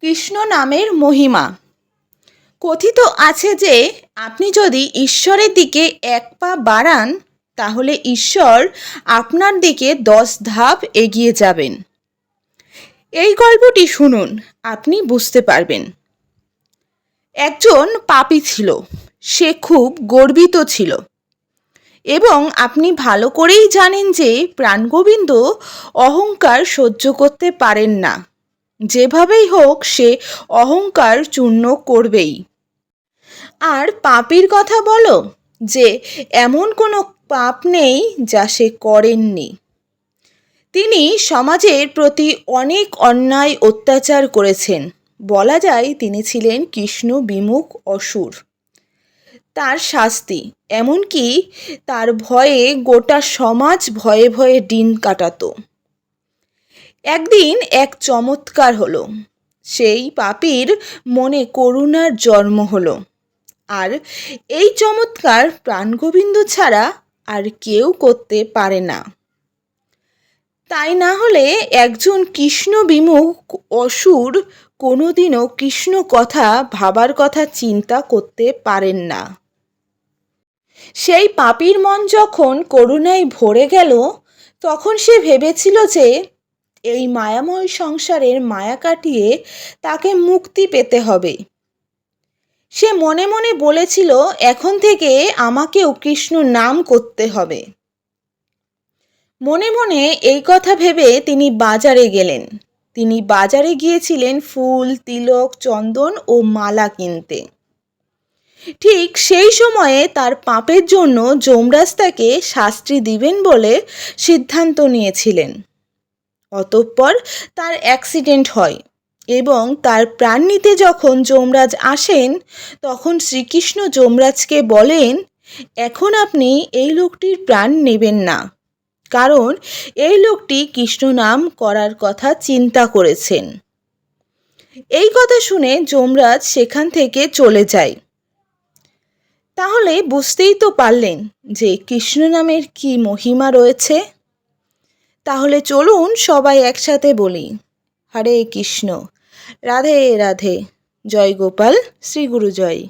কৃষ্ণ নামের মহিমা। কথিত আছে যে, আপনি যদি ঈশ্বরের দিকে এক পা বাড়ান, তাহলে ঈশ্বর আপনার দিকে দশ ধাপ এগিয়ে যাবেন। এই গল্পটি শুনুন, আপনি বুঝতে পারবেন। একজন পাপী ছিল, সে খুব গর্বিত ছিল। এবং আপনি ভালো করেই জানেন যে, প্রাণগোবিন্দ অহংকার সহ্য করতে পারেন না। যেভাবেই হোক সে অহংকার চূর্ণ করবেই। আর পাপির কথা বলো যে, এমন কোনো পাপ নেই যা সে করেননি। তিনি সমাজের প্রতি অনেক অন্যায় অত্যাচার করেছেন। বলা যায় তিনি ছিলেন কৃষ্ণ বিমুখ অসুর। তার শাস্তি, এমনকি তার ভয়ে গোটা সমাজ ভয়ে ভয়ে দিন কাটাতো। একদিন এক চমৎকার হলো। সেই পাপীর মনে করুণার জন্ম হলো। আর এই চমৎকার প্রাণগোবিন্দ ছাড়া আর কেউ করতে পারে না। তাই না হলে একজন কৃষ্ণ বিমুখ অসুর কোনোদিনও কৃষ্ণ কথা ভাবার কথা চিন্তা করতে পারেন না। সেই পাপীর মন যখন করুণায় ভরে গেল, তখন সে ভেবেছিল যে এই মায়াময় সংসারের মায়া কাটিয়ে তাকে মুক্তি পেতে হবে। সে মনে মনে বলেছিল, এখন থেকে আমাকেও কৃষ্ণ নাম করতে হবে। মনে মনে এই কথা ভেবে তিনি বাজারে গেলেন। তিনি বাজারে গিয়েছিলেন ফুল, তিলক, চন্দন ও মালা কিনতে। ঠিক সেই সময়ে তার পাপের জন্য যমরাজ তাকে শাস্তি দিবেন বলে সিদ্ধান্ত নিয়েছিলেন। অতঃপর তার অ্যাক্সিডেন্ট হয় এবং তার প্রাণ নিতে যখন যমরাজ আসেন, তখন শ্রীকৃষ্ণ যমরাজকে বলেন, এখন আপনি এই লোকটির প্রাণ নেবেন না। কারণ এই লোকটি কৃষ্ণ নাম করার কথা চিন্তা করেছেন। এই কথা শুনে যমরাজ সেখান থেকে চলে যায়। তাহলে বুঝতেই তো পারলেন যে কৃষ্ণ নামের কি মহিমা রয়েছে। তাহলে চলুন সবাই একসাথে বলি। হরে কৃষ্ণ। রাধে রাধে। জয় গোপাল শ্রী গুরু জয়